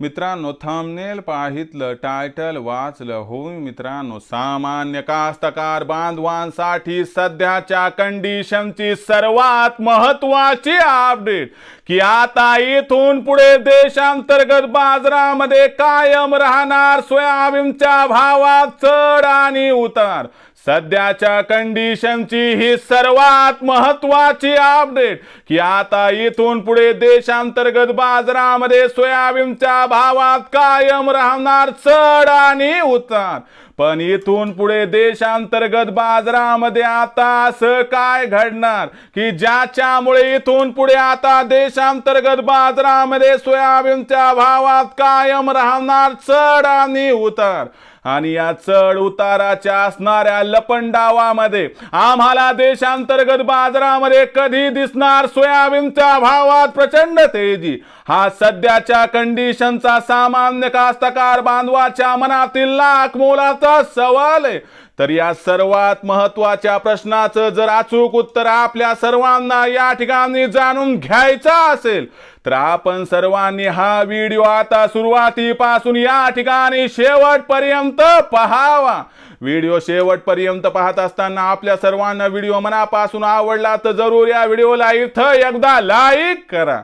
मित्रांनो thumbnail पाहितलं title वाचलं. होऊन मित्रांनो सामान्य कास्तकार बांधवांसाठी सध्याच्या कंडिशनची सर्वात महत्वाची अपडेट की आता इथून पुढे देशांतर्गत बाजारामध्ये कायम राहणार सोयाबीनच्या भावात चढ आणि उतार. सध्याच्या कंडिशनची ही सर्वात महत्वाची अपडेट की आता इथून पुढे देशांतर्गत बाजारामध्ये सोयाबीनच्या भावात कायम राहणार चढ आणि उतार. पण इथून पुढे देशांतर्गत बाजारामध्ये आता असं काय घडणार? की ज्याच्यामुळे इथून पुढे आता देशांतर्गत बाजारामध्ये सोयाबीनच्या भावात कायम राहणार चढ आणि उतार? आणि या चढ उताराच्या असणाऱ्या लपंडावामध्ये आम्हाला देशांतर्गत बाजारामध्ये कधी दिसणार सोयाबीनच्या भावात प्रचंड तेजी? हा सध्याच्या कंडिशनचा सामान्य कास्तकार बांधवाच्या मनातील लाख मोलाचा सवाल आहे. तर या सर्वात महत्त्वाच्या प्रश्नाचं जर अचूक उत्तर आपल्या सर्वांना या ठिकाणी जाणून घ्यायचं असेल तर आपण सर्वांनी हा व्हिडिओ आता सुरुवातीपासून या ठिकाणी शेवटपर्यंत पहावा. व्हिडिओ शेवटपर्यंत पाहत असताना आपल्या सर्वांना व्हिडिओ मनापासून आवडला तर जरूर या व्हिडिओला इथं एकदा लाईक करा.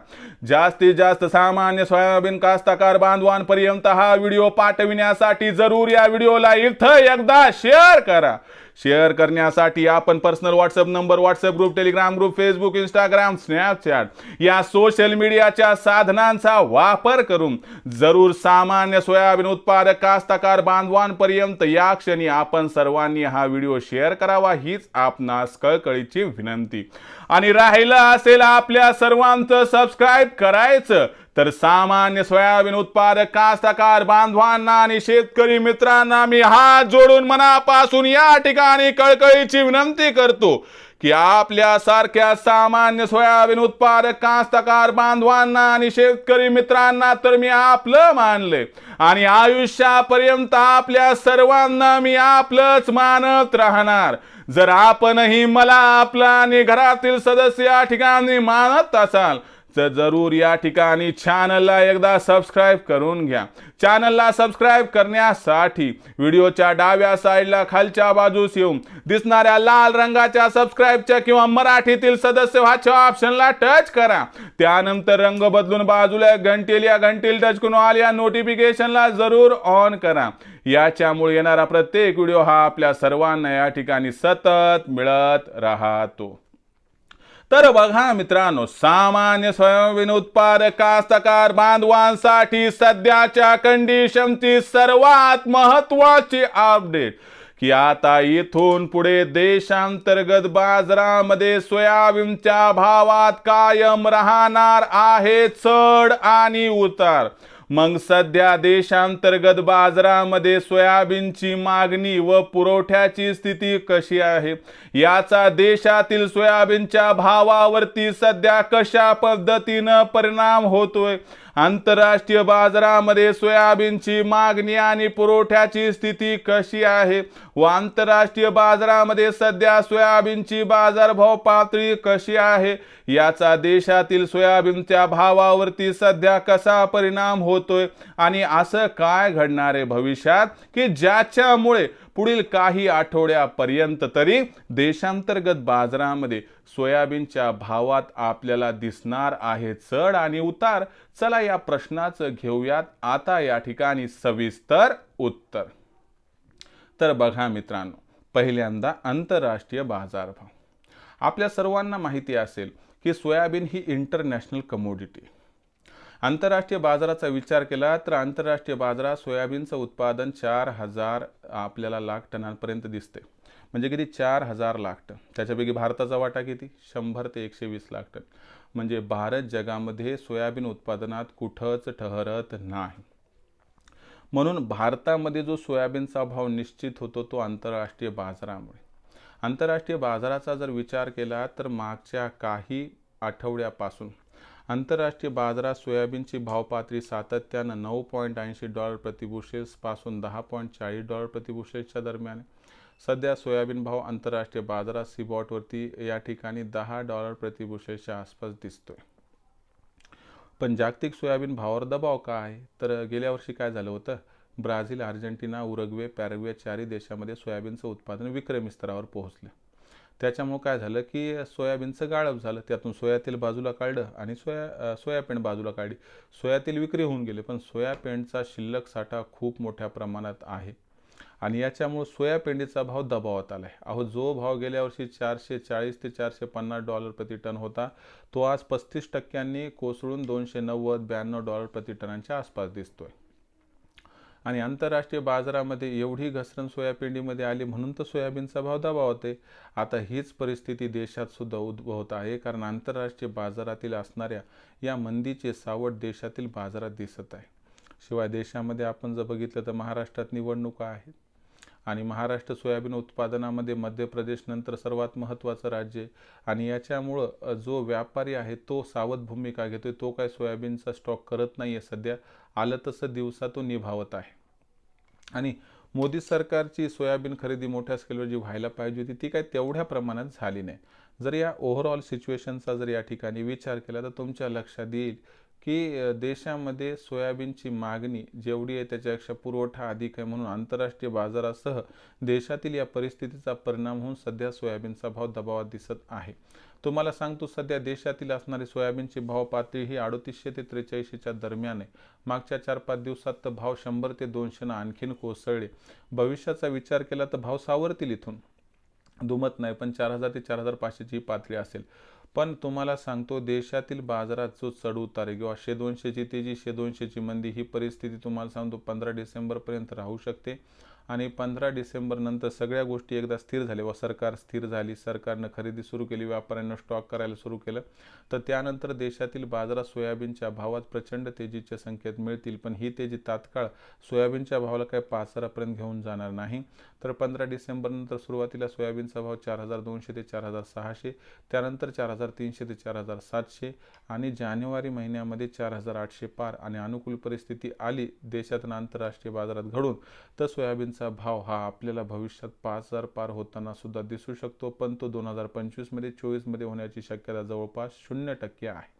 जास्तीत जास्त सामान्य सोयाबीन कास्तकार बांधवांपर्यंत हा व्हिडिओ पाठविण्यासाठी जरूर या व्हिडिओला इथं एकदा शेअर करा. शेअर करण्यासाठी आपण personal WhatsApp number WhatsApp group Telegram group Facebook Instagram Snapchat या सोशल मीडियाच्या साधनांचा वापर करून जरूर सामान्य सोयाबीन उत्पादक कास्तकार बांधवांपर्यंत या क्षणी आपण आपण सर्वांनी हा व्हिडिओ शेअर करावा हीच आपणास कळकळीची विनंती. आणि राहिलं असेल आपल्या सर्वांचं सबस्क्राईब करायचं तर सामान्य सोयाबीन उत्पादक कास्तकार बांधवांना आणि शेतकरी मित्रांना मी हात जोडून मनापासून या ठिकाणी कळकळीची विनंती करतो. की आपल्या सारख्या सामान्य सोयाबीन उत्पादक कास्तकार बांधवांना आणि शेतकरी मित्रांना तर मी आपलं मानले. आणि आयुष्यापर्यंत आपल्या सर्वांना मी आपलंच मानत राहणार. जर आपणही मला आपला आणि घरातील सदस्य या ठिकाणी मानत असाल तर जरूर या ठिकाणी चॅनलला एकदा सबस्क्राईब करून घ्या. चॅनलला सबस्क्राईब करण्यासाठी व्हिडिओच्या डाव्या साईडला खालच्या बाजूस येऊन दिसणाऱ्या लाल रंगाच्या सबस्क्राईबच्या किंवा मराठीतील सदस्य व्हाच्या ऑप्शनला टच करा. त्यानंतर रंग बदलून बाजूला घंटील या घंटील टच करून आल या नोटिफिकेशनला जरूर ऑन करा. याच्यामुळे येणारा प्रत्येक व्हिडिओ हा आपल्या सर्वांना या ठिकाणी सतत मिळत राहतो. तर बघा मित्रांनो सामान्य सोयाबीन उत्पादक कास्तकार बांधवांसाठी सध्याच्या कंडिशनची सर्वात महत्वाची अपडेट की आता इथून पुढे देशांतर्गत बाजारामध्ये सोयाबीनच्या भावात कायम राहणार आहे चढ आणि उतार. मग सध्या देशांतर्गत बाजारामध्ये सोयाबीनची मागणी व पुरवठ्याची स्थिती कशी आहे? याचा देशातील सोयाबीनच्या भावावरती सध्या कशा पद्धतीनं परिणाम होतोय? आंतरराष्ट्रीय बाजारामध्ये सोयाबीनची मागणी आणि पुरवठ्याची स्थिती कशी आहे? व आंतरराष्ट्रीय बाजारामध्ये सध्या सोयाबीनची बाजारभाव पातळी कशी आहे? याचा देशातील सोयाबीनच्या भावावरती सध्या कसा परिणाम होतोय? आणि असं काय घडणार आहे भविष्यात? की ज्याच्यामुळे पुढील काही आठवड्यापर्यंत तरी देशांतर्गत बाजारामध्ये सोयाबीनच्या भावात आपल्याला दिसणार आहे चढ आणि उतार. चला या प्रश्नाचं घेऊयात. आता या ठिकाणी सविस्तर उत्तर. तर बघा मित्रांनो पहिल्यांदा आंतरराष्ट्रीय बाजारभाव. आपल्या सर्वांना माहिती असेल की सोयाबीन ही इंटरनॅशनल कमोडिटी. आंतरराष्ट्रीय बाजाराचा विचार केला तर आंतरराष्ट्रीय बाजारात सोयाबीनचं उत्पादन चार हजार आपल्याला लाख टनांपर्यंत दिसते. म्हणजे किती? चार हजार लाख टन. त्याच्यापैकी भारताचा वाटा किती? शंभर ते एकशे वीस लाख टन. म्हणजे भारत जगामध्ये सोयाबीन उत्पादनात कुठंच ठहरत नाही. म्हणून भारतामध्ये जो सोयाबीनचा भाव निश्चित होतो तो आंतरराष्ट्रीय बाजारामुळे. आंतरराष्ट्रीय बाजाराचा जर विचार केला तर मागच्या काही आठवड्यापासून आंतरराष्ट्रीय बाजारात सोयाबीनची भावपातळी सातत्यानं नऊ पॉईंट ऐंशी डॉलर प्रतिबुशेल्सपासून दहा पॉईंट चाळीस डॉलर प्रतिबुशेल्सच्या दरम्यान. सध्या सोयाबीन भाव आंतरराष्ट्रीय बाजारात सीबॉटवरती या ठिकाणी दहा डॉलर प्रतिबुशेल्सच्या आसपास दिसतोय. पण जागतिक सोयाबीन भावावर दबाव का आहे तर गेल्या वर्षी काय झालं होतं? ब्राझील अर्जेंटिना उरग्वे पॅरग्वे चारही देशामध्ये सोयाबीनचं उत्पादन विक्रमी स्तरावर पोहोचलं. त्याच्यामुळं काय झालं की सोयाबीनचं गाळप झालं. त्यातून सोयातेल बाजूला काढलं आणि सोया सोयापेंड बाजूला काढली. सोयातेल विक्री होऊन गेले पण सोयापेंडचा शिल्लक साठा खूप मोठ्या प्रमाणात आहे. आणि याच्यामुळं सोयापेंडीचा भाव दबावात आला आहे अहो जो भाव गेल्या वर्षी चारशे चाळीस ते चारशे पन्नास डॉलर प्रति टन होता तो आज पस्तीस टक्क्यांनी कोसळून दोनशे नव्वद ब्याण्णव डॉलर प्रति टनांच्या आसपास दिसतोय. आणि आंतरराष्ट्रीय बाजारामध्ये एवढी घसरण सोयाबीनमध्ये आली म्हणून तर सोयाबीनचा भाव दबावते आता हीच परिस्थिती देशात सुद्धा उद्भवत आहे कारण आंतरराष्ट्रीय बाजारातील असणाऱ्या या मंदीचे सावट देशातील बाजारात दिसत आहे. शिवाय देशामध्ये आपण जर बघितलं तर महाराष्ट्रात निवडणुका आहेत. आणि महाराष्ट्र सोयाबीन उत्पादनामध्ये मध्य प्रदेश नंतर सर्वात महत्त्वाचं राज्य आहे. आणि याच्यामुळं जो व्यापारी आहे तो सावध भूमिका घेतोय. तो काय सोयाबीनचा स्टॉक करत नाही आहे सध्या. आलं तसं दिवसातून निभावत आहे. आणि मोदी सरकारची सोयाबीन खरेदी मोठ्या स्केलवर जी व्हायला पाहिजे होती ती काय तेवढ्या प्रमाणात झाली नाही. जर या ओव्हरऑल सिच्युएशनचा जर या ठिकाणी विचार केला तर तुमच्या लक्षात येईल की देशामध्ये सोयाबीनची मागणी जेवढी आहे त्याच्यापेक्षा पुरवठा अधिक आहे म्हणून आंतरराष्ट्रीय बाजारासह देशातील या परिस्थितीचा परिणाम होऊन सध्या सोयाबीनचा भाव दबावात दिसत आहे. तुम्हाला सांगतो सध्या देशातील असणारी सोयाबीनची भाव पातळी ही अडोतीसशे ते त्रेचाळीसशेच्या दरम्यान आहे. मागच्या चार पाच दिवसात तर भाव शंभर ते दोनशेनं आणखीन कोसळले. भविष्याचा विचार केला तर भाव सावरतील इथून. दुमत नाही पण चार हजार ते चार हजार पाचशेची पातळी असेल. पण तुम्हाला सांगतो देशातील बाजारात जो चढ उतार आहे किंवा शे दोनशेची तेजी शे दोनशेची मंदी ही परिस्थिती तुम्हाला सांगतो पंधरा डिसेंबरपर्यंत राहू शकते. आणि पंधरा डिसेंबरनंतर सगळ्या गोष्टी एकदा स्थिर झाल्या. व सरकार स्थिर झाली सरकारनं खरेदी सुरू केली व्यापाऱ्यांना स्टॉक करायला सुरू केलं. तर त्यानंतर देशातील बाजारात सोयाबीनच्या भावात प्रचंड तेजीचे संकेत मिळतील पण ही तेजी तात्काळ सोयाबीनच्या भावाला काही पाच हजारापर्यंत घेऊन जाणार नाही. तर पंधरा डिसेंबरनंतर सुरुवातीला सोयाबीनचा भाव चार हजार दोनशे ते चार हजार सहाशे त्यानंतर चार हजार तीनशे ते चार हजार सातशे आणि जानेवारी महिन्यामध्ये चार हजार आठशे पार. आणि अनुकूल परिस्थिती आली देशात आंतरराष्ट्रीय बाजारात घडून तर सोयाबीन चा भाव हा आपल्याला भविष्यात पाच हजार पार होताना सुद्धा दिसू शकतो पण तो दोन हजार पंचवीसमध्ये चोवीसमध्ये होण्याची शक्यता जवळपास शून्य टक्के आहे.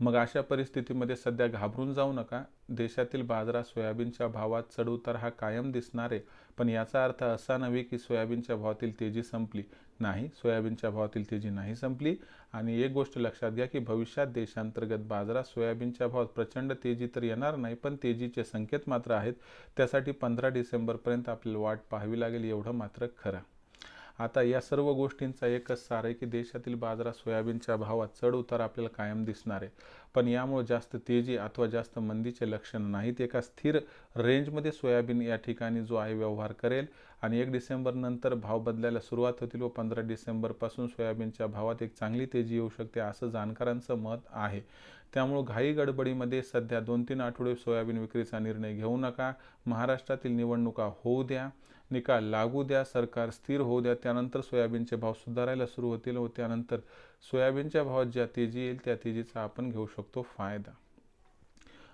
मग अशा परिस्थितीमध्ये सध्या घाबरून जाऊ नका. देशातील बाजारात सोयाबीनच्या भावात चढउतार हा कायम दिसणार आहे. पण याचा अर्थ असा नव्हे की सोयाबीनच्या भावातील तेजी संपली नाही सोयाबीनच्या भावातील तेजी नाही संपली. आणि एक गोष्ट लक्षात घ्या की भविष्यात देशांतर्गत बाजारात सोयाबीनच्या भावात प्रचंड तेजी तर येणार नाही पण तेजीचे संकेत मात्र आहेत. त्यासाठी पंधरा डिसेंबरपर्यंत आपल्याला वाट पाहावी लागेल एवढं मात्र खरं. आता या सर्व गोष्टींचा एकच सार आहे की देशातील बाजारात सोयाबीनच्या भावात चढ उतार आपल्याला कायम दिसणार आहे. पण यामुळे जास्त तेजी अथवा जास्त मंदीचे लक्षण नाहीत. एका स्थिर रेंजमध्ये सोयाबीन या ठिकाणी जो आहे व्यवहार करेल. आणि एक डिसेंबरनंतर भाव बदलायला सुरुवात होतील व पंधरा डिसेंबरपासून सोयाबीनच्या भावात एक चांगली तेजी येऊ शकते असं जाणकारांचं मत आहे. त्यामुळं घाई गडबडीमध्ये सध्या दोन तीन आठवडे सोयाबीन विक्रीचा निर्णय घेऊ नका. महाराष्ट्रातील निवडणुका होऊ द्या निकाल लागू द्या सरकार स्थिर होऊ द्या. त्यानंतर सोयाबीनचे भाव सुधारायला सुरू होतील व त्यानंतर सोयाबीनच्या भावात ज्या तेजी येईल त्या तेजीचा आपण घेऊ शकतो फायदा.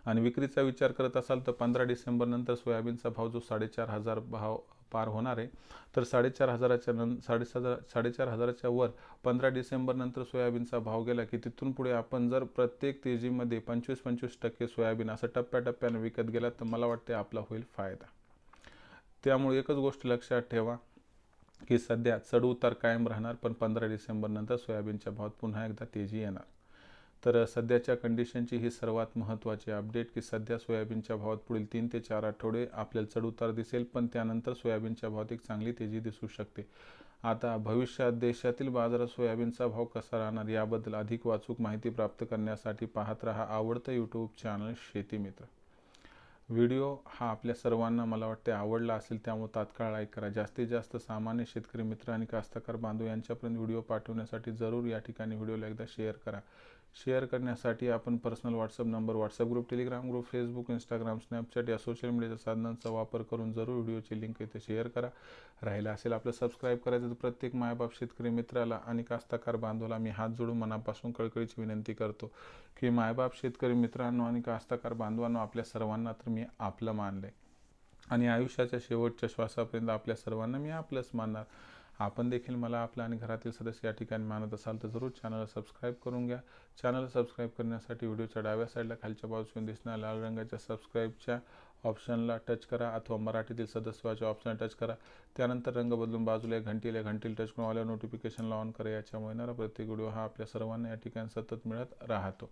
आणि विक्रीचा विचार करत असाल तर पंधरा डिसेंबर नंतर सोयाबीनचा भाव जो साडेचार हजार भाव पार होणार आहे तर साडेचार हजाराच्या नं साडेसात साडेचार हजाराच्या वर पंधरा डिसेंबर नंतर सोयाबीनचा भाव गेला की तिथून पुढे आपण जर प्रत्येक तेजीमध्ये पंचवीस पंचवीस टक्के सोयाबीन असं टप्प्याटप्प्याने विकत गेला तर मला वाटते आपला होईल फायदा. त्यामुळे एकच गोष्ट लक्षात ठेवा की सध्या चढ उतार कायम राहणार पण पंधरा डिसेंबर नंतर सोयाबीनच्या भावात पुन्हा एकदा तेजी येणार. तर सध्याच्या कंडिशनची ही सर्वात महत्त्वाची अपडेट की सध्या सोयाबीनच्या भावात पुढील तीन ते चार आठवडे आपल्याला चढउतार दिसेल पण त्यानंतर सोयाबीनच्या भावात एक चांगली तेजी दिसू शकते. आता भविष्यात देशातील बाजारात सोयाबीनचा भाव कसा राहणार याबद्दल अधिक वाचूक माहिती प्राप्त करण्यासाठी पाहत रहा आवडतं यूट्यूब चॅनल शेती मित्र. व्हिडिओ हा आपल्या सर्वांना मला वाटते आवडला असेल त्यामुळे तात्काळ लाईक करा. जास्तीत जास्त सामान्य शेतकरी मित्र आणि कास्तकार बांधव यांच्यापर्यंत व्हिडिओ पाठवण्यासाठी जरूर या ठिकाणी व्हिडिओला एकदा शेअर करा. शेअर करण्यासाठी आपण personal WhatsApp number WhatsApp group Telegram group Facebook Instagram Snapchat या सोशल मीडियाच्या साधनांचा वापर करून जरूर व्हिडिओची लिंक इथे शेअर करा. राहिला असेल आपलं सबस्क्राईब करायचं तर प्रत्येक मायबाप शेतकरी मित्राला आणि कास्तकार बांधवाला मी हात जोडून मनापासून कळकळीची विनंती करतो की मायबाप शेतकरी मित्रांनो आणि कास्तकार बांधवांनो आपल्या सर्वांना तर मी आपलं मानलंय. आणि आयुष्याच्या शेवटच्या श्वासापर्यंत आपल्या सर्वांना मी आपलंच मानणार. आपण देखील मला आपलं आणि घरातील सदस्य या ठिकाणी मानत असाल तर जरूर चॅनलला सबस्क्राईब करून घ्या. चॅनलला सबस्क्राईब करण्यासाठी व्हिडिओच्या डाव्या साईडला खालच्या बाजूने दिसणाऱ्या लाल रंगाच्या सबस्क्राईबच्या ऑप्शनला टच करा अथवा मराठीतील सदस्याच्या ऑप्शनला टच करा. त्यानंतर रंग बदलून बाजूला घंटीला घंटीला टच करून आल्या नोटिफिकेशनला ऑन करा. याच्यामुळे येणारा प्रत्येक व्हिडिओ हा आपल्या सर्वांना या ठिकाणी सतत मिळत राहतो.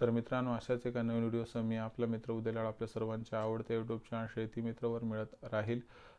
तर मित्रांनो अशाच एका नवीन व्हिडिओसह मी आपला मित्र उद्याला आपल्या सर्वांच्या आवडत्या यूट्यूब चॅनल शेती मित्रवर मिळत राहील.